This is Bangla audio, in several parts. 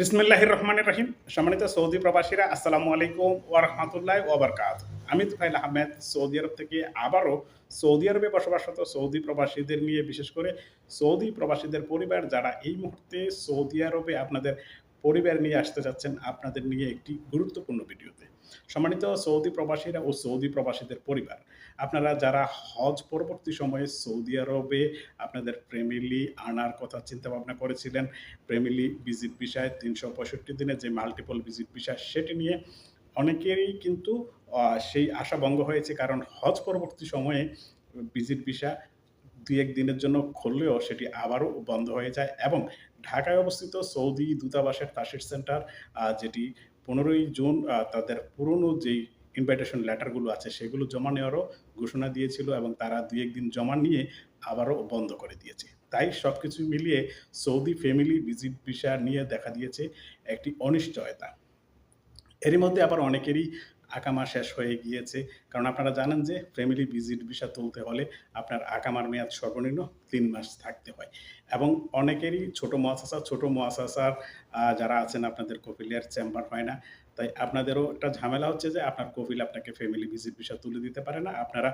বিসমিল্লাহ রহমান রহিম সম্মানিত সৌদি প্রবাসীরা, আসসালামু আলাইকুম ওরহমতুল্লাহ ওবরকাত আমি তুফাইল আহমেদ, সৌদি আরব থেকে আবারও সৌদি আরবে বসবাসরত সৌদি প্রবাসীদের নিয়ে, বিশেষ করে সৌদি প্রবাসীদের পরিবার যারা এই মুহূর্তে সৌদি আরবে আপনাদের পরিবার নিয়ে আসতে যাচ্ছেন, আপনাদের নিয়ে একটি গুরুত্বপূর্ণ ভিডিওতে। সম্মানিত সৌদি প্রবাসীরা ও সৌদি প্রবাসীদের পরিবার, আপনারা যারা হজ পরবর্তী সময়ে সৌদি আরবে আপনাদের ফ্যামিলি আনার কথা চিন্তা ভাবনা করেছিলেন ফ্যামিলি ভিজিট বিষয় তিনশো পঁয়ষট্টি দিনে যে মাল্টিপল ভিজিট বিষয় সেটি নিয়ে অনেকেরই কিন্তু সেই আশা ভঙ্গ হয়েছে। কারণ হজ পরবর্তী সময়ে ভিজিট ভিসা দুই এক দিনের জন্য খুললেও সেটি আবারও বন্ধ হয়ে যায় এবং ঢাকায় অবস্থিত সৌদি দূতাবাসের তাসির সেন্টার যেটি পনেরোই জুন তাদের পুরনো যেই ইনভাইটেশন লেটারগুলো আছে, সেগুলো জমা নেওয়ারও ঘোষণা দিয়েছিল এবং তারা দুই একদিন জমা নিয়ে আবারও বন্ধ করে দিয়েছে। তাই সব কিছু মিলিয়ে সৌদি ফ্যামিলি ভিজিট ভিসা নিয়ে দেখা দিয়েছে একটি অনিশ্চয়তা। এরই মধ্যে আবার অনেকেরই আকামা শেষ হয়ে গিয়েছে। কারণ আপনারা জানেন যে ফ্যামিলি ভিজিট ভিসা তুলতে হলে আপনার আকামার মেয়াদ সর্বনিম্ন তিন মাস থাকতে হয়। এবং অনেকেরই ছোট মহাসাসা, ছোট মহাসাসার যারা আছেন আপনাদের কপিলিয়ার চেম্বার হয় না। তাই আপনাদেরও একটা ঝামেলা হচ্ছে যে আপনার কপিল আপনাকে ফ্যামিলি ভিজিট ভিসা তুলে দিতে পারে না। আপনারা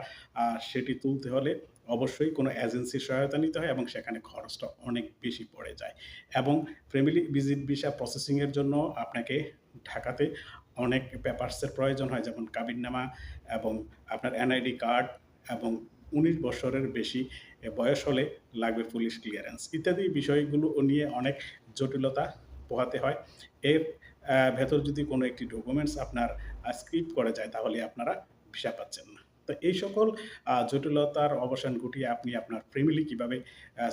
সেটি তুলতে হলে অবশ্যই কোনো এজেন্সির সহায়তা নিতে হয় এবং সেখানে খরচটা অনেক বেশি পড়ে যায়। এবং ফ্যামিলি ভিজিট ভিসা প্রসেসিংয়ের জন্য আপনাকে ঢাকাতে অনেক পেপারসের প্রয়োজন হয়, যেমন কাবিননামা এবং আপনার এনআইডি কার্ড এবং উনিশ বছরের বেশি বয়স হলে লাগবে পুলিশ ক্লিয়ারেন্স। ইত্যাদি বিষয়গুলো নিয়ে অনেক জটিলতা পোহাতে হয়। এর ভেতর যদি কোনো একটি ডকুমেন্টস আপনার স্ক্রিপ্ট করে যায়, তাহলে আপনারা ভিসা পাচ্ছেন না। তো এই সকল জটিলতার অবসান ঘটিয়ে আপনি আপনার ফ্যামিলি কীভাবে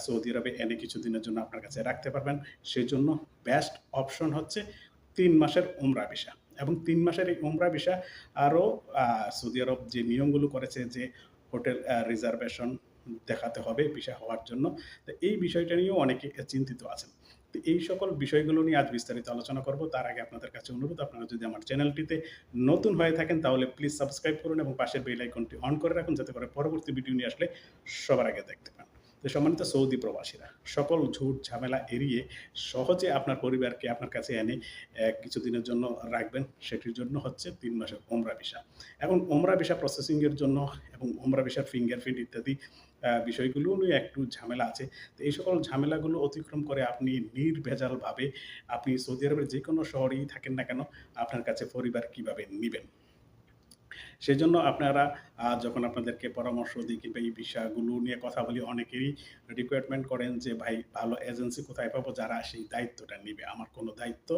সৌদি আরবে এনে কিছুদিনের জন্য আপনার কাছে রাখতে পারবেন সেই জন্য বেস্ট অপশন হচ্ছে তিন মাসের উমরা ভিসা। এবং তিন মাসের এই উমরা ভিসা আরও সৌদি আরব যে নিয়মগুলো করেছে যে হোটেল রিজার্ভেশন দেখাতে হবে ভিসা হওয়ার জন্য, তো এই বিষয়টা নিয়েও অনেকে চিন্তিত আছেন। তো এই সকল বিষয়গুলো নিয়ে আজ বিস্তারিত আলোচনা করব। তার আগে আপনাদের কাছে অনুরোধ, আপনারা যদি আমার চ্যানেলটিতে নতুন হয়ে থাকেন তাহলে প্লিজ সাবস্ক্রাইব করুন এবং পাশের বেল আইকনটি অন করে রাখুন, যাতে করে পরবর্তী ভিডিও নিয়ে আসলে সবার আগে দেখতে পান। তো সম্মানিত সৌদি প্রবাসীরা, সকল ঝুট ঝামেলা এড়িয়ে সহজে আপনার পরিবারকে আপনার কাছে এনে কিছুদিনের জন্য রাখবেন। সেটির জন্য হচ্ছে তিন মাসের ওমরা ভিসা। এখন ওমরা ভিসা প্রসেসিংয়ের জন্য এবং ওমরা ভিসার ফিঙ্গারপ্রিন্ট ইত্যাদি বিষয়গুলো নিয়ে একটু ঝামেলা আছে। তো এই সকল ঝামেলাগুলো অতিক্রম করে আপনি নির্ভেজালভাবে আপনি সৌদি আরবের যে কোনো শহরেই থাকেন না কেন, আপনার কাছে পরিবার কীভাবে নেবেন? সেই জন্য আপনারা যখন আপনাদেরকে পরামর্শ দিই কিংবা এই বিষয়গুলো নিয়ে কথা বলি অনেকেরই রিকোয়ারমেন্ট করেন যে, ভাই, ভালো এজেন্সি কোথায় পাবো? যারা সেই দায়িত্বটা নেবে। আমার কোনো দায়িত্ব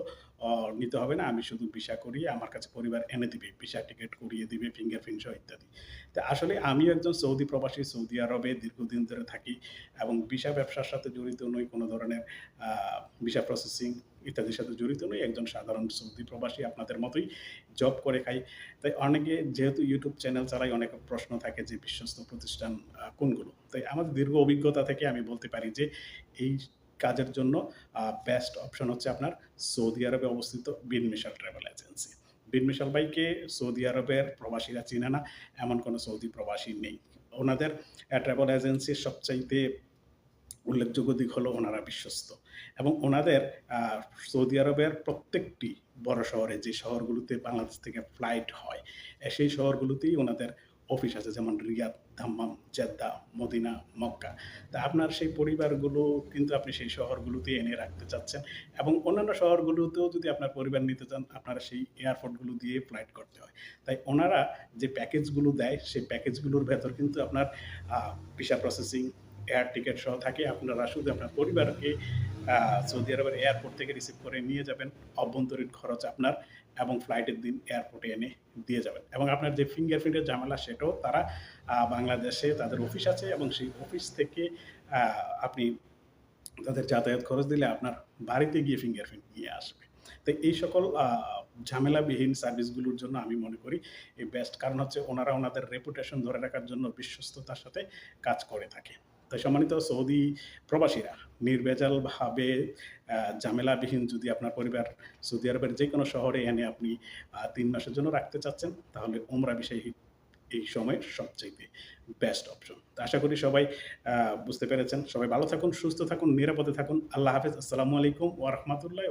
নিতে হবে না। আমি শুধু ভিসা করিয়ে আমার কাছে পরিবার এনে দিবে, ভিসা টিকিট করিয়ে দিবে ফিঙ্গারপ্রিন্ট সহ ইত্যাদি। তো আসলে আমিও একজন সৌদি প্রবাসী, সৌদি আরবে দীর্ঘদিন ধরে থাকি এবং ভিসা ব্যবসার সাথে জড়িত নই। কোনো ধরনের ভিসা প্রসেসিং ইত্যাদির সাথে জড়িত নই, একজন সাধারণ সৌদি প্রবাসী আপনাদের মতোই জব করে খাই তাই অনেকে যেহেতু ইউটিউব চ্যানেল ছাড়াই অনেক প্রশ্ন থাকে যে বিশ্বস্ত প্রতিষ্ঠান কোনগুলো? তাই আমাদের দীর্ঘ অভিজ্ঞতা থেকে আমি বলতে পারি যে এই কাজের জন্য বেস্ট অপশন হচ্ছে আপনার সৌদি আরবে অবস্থিত বিন মিশাল ট্রাভেল এজেন্সি বিন মিশাল ভাইকে সৌদি আরবের প্রবাসীরা চিনে না, এমন কোনো সৌদি প্রবাসী নেই। ওনাদের ট্রাভেল এজেন্সির সবচাইতে উল্লেখযোগ্য দিক হলো ওনারা বিশ্বস্ত। এবং ওনাদের সৌদি আরবের প্রত্যেকটি বড় শহরে যে শহরগুলোতে বাংলাদেশ থেকে ফ্লাইট হয় সেই শহরগুলোতেই ওনাদের অফিস আছে, যেমন Riyadh, Dammam, Jeddah, Medina, Mecca. তা আপনার সেই পরিবারগুলো কিন্তু আপনি সেই শহরগুলোতে এনে রাখতে চাচ্ছেন এবং অন্যান্য শহরগুলোতেও যদি আপনার পরিবার নিতে চান, আপনারা সেই এয়ারপোর্টগুলো দিয়ে ফ্লাইট করতে হয়। তাই ওনারা যে প্যাকেজগুলো দেয়, সেই প্যাকেজগুলোর ভেতর কিন্তু আপনার ভিসা প্রসেসিং এয়ার টিকিট সহ থাকে, আপনারা শুধু আপনার পরিবারকে সৌদি আরবের এয়ারপোর্ট থেকে রিসিভ করে নিয়ে যাবেন। অভ্যন্তরীণ খরচ আপনার এবং ফ্লাইটের দিন এয়ারপোর্টে এনে দিয়ে যাবেন। এবং আপনার যে ফিঙ্গারপ্রিন্টের ঝামেলা, সেটাও তারা বাংলাদেশে তাদের অফিস আছে এবং সেই অফিস থেকে আপনি তাদের যাতায়াত খরচ দিলে আপনার বাড়িতে গিয়ে ফিঙ্গারপ্রিন্ট নিয়ে আসবে। তো এই সকল ঝামেলাবিহীন সার্ভিসগুলোর জন্য আমি মনে করি এই বেস্ট কারণ হচ্ছে ওনারা ওনাদের রেপুটেশন ধরে রাখার জন্য বিশ্বস্ততার সাথে কাজ করে থাকে। তাই সম্মানিত সৌদি প্রবাসীরা নির্ভেজালভাবে ঝামেলাবিহীন যদি আপনার পরিবার সৌদি আরবের যে কোনো শহরে এনে আপনি তিন মাসের জন্য রাখতে চাচ্ছেন, তাহলে ওমরা বিষয় এই সময় সবচাইতে বেস্ট অপশন তো আশা করি সবাই বুঝতে পেরেছেন। সবাই ভালো থাকুন, সুস্থ থাকুন, নিরাপদে থাকুন। আল্লাহ হাফেজ। আসসালামু আলাইকুম ওয়া রাহমাতুল্লাহি